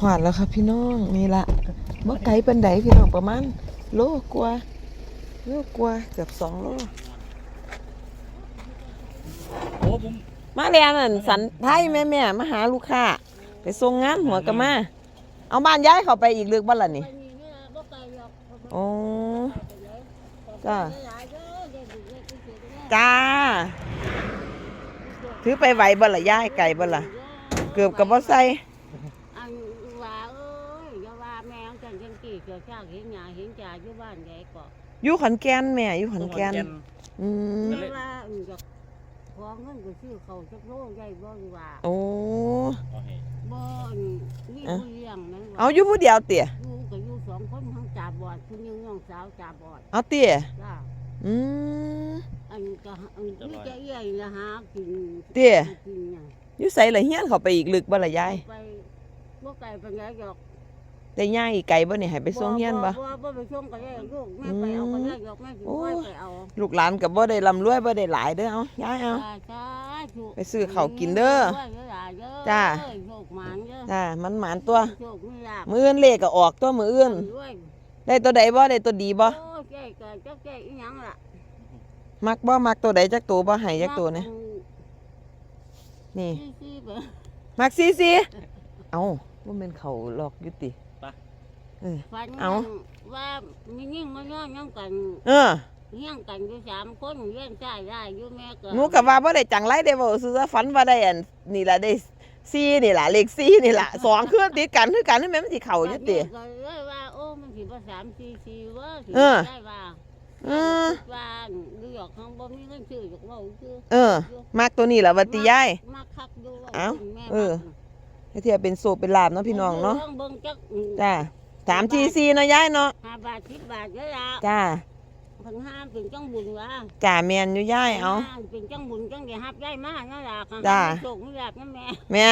หอดแล้วครับพี่น้องนี่ละบ่ไกลปันไดพี่น้องประมาณโลกว่าโลกว่าเกือบสองโลโอ้ผมมาแล้วนั่นสันไทยแม่แม่มาหาลูกค้าไปส่งงานหัวกะมา เอาบ้านย้ายเขาไปอีกลึกบ้านละนี่โอ้จ้าจ้า ถือไปไหวบ่ละย้ายไก่บ่ละเกือบกับบ่ใส่ อันว่าเอ้ยอย่าว่าแมวจังจัง กี่เกิดชากเห็นหยาเห็นจ่าอยู่บ้านใหญ่เก็อยู่ขอนแก่นแม่อยู่ขอนแก่นอืมไม่ว่าอันจะขอเงินก็ซื้อเขาจักโลใหญ่บ่ดีว่าโอ้เอาให้บ่อันนี่ผู้เลี้ยงนั้นเอาอยู่ผู้เดียวเตี่ยอยู่ก็อยู่สองคนทั้งจ่าบอดคุณยังน้องสาวจ่าบอดเอาเตี่ยจ้าอืม อันก็อันนี่จะเอี้ยนะฮะกินเตี้ย กินเนี่ยอยู่ใส่ละเฮียนเขาไปอีกลึกบ่ละยาย ไปบ่ไก่ไปไหนหรอก แต่ย่างอีกไกลบ่นี่ให้ไปส่งเฮียนบ่บ่บ่ไปส่งก็ได้ลูกแม่ไปเอาก็ได้หรอกแม่สิไปไปเอาลูกหลานก็บ่ได้ร่ำรวยบ่ได้หลายเด้อเอายายเอาไปซื้อข้าวกินเด้อจ้าโชคหมานเด้อจ้ามันหมานตัวโชคไม่ยากมื้ออื่นเลขก็ออกตัวมื้ออื่นด้วยได้ตัวใดบ่ได้ตัวดีบ่โอ้แก่ก็เจ้าแก่อีหยังล่ะมักบ่มักตัวใดจักตัวบ่ให้จักตัวนี่นี่ซี่ๆไปมักซีซีเอ้าบ่แม่นเขาหลอกอยู่ติ เออ ฝันเอา ว่ามียิ่งมาย้อนยังกันเออเฮียงกันอยู่สามคนเลี้ยงชายได้อยู่แม่ก็หนูก็ว่าบ่ได้จังไรได้บ่ซื้อซะฝันว่าได้อันนี่ล่ะได้ซีนี่ล่ะเลขซีนี่ล่ะสองคืนติดกันคือกันนี่แม่นมันสิเข้าอยู่ติก็เลยว่าโอ้มันสิบ่สามสี่สี่เว่าสิเออ ได้ว่าเออ ว่าเลือกข้างบ่มีเงินซื้อหรอกว่าคือเออ มักตัวนี้ล่ะวัติยาย มาคักดูว่เอ้าแม่เออมักให้เทียบเป็นโซเป็นลาบเนาะพี่น้องเนาะ บิ่เบิ่งจักจ้า สามทีซีเนาะยายเนาะห้าบาทสิบบาทก็ละจ้าเพิ่นห้ามเป็นจังบุญวะจ่าแมนอยู่ยายเอาห้มเป็นจังบุญจังได้รับได้มานั่นล่ะค่ะจ้าโชคไม่รับนั่นแม่แม่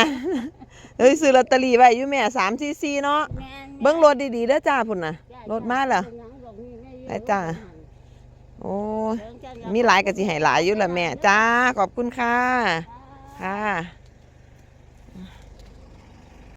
เอ้ยซื้อลอตเตอรี่ไว้อยู่แม่สามทีซีเนาะแม่เบิ้งรถดีๆเด้อจ้าพุ่นน่ะรถมาเหรอไปจ้า โอ้ยมีหลายก็สิให้หลายอยู่ล่ะแม่ จ้า ขอบคุณค่ะ ค่ะ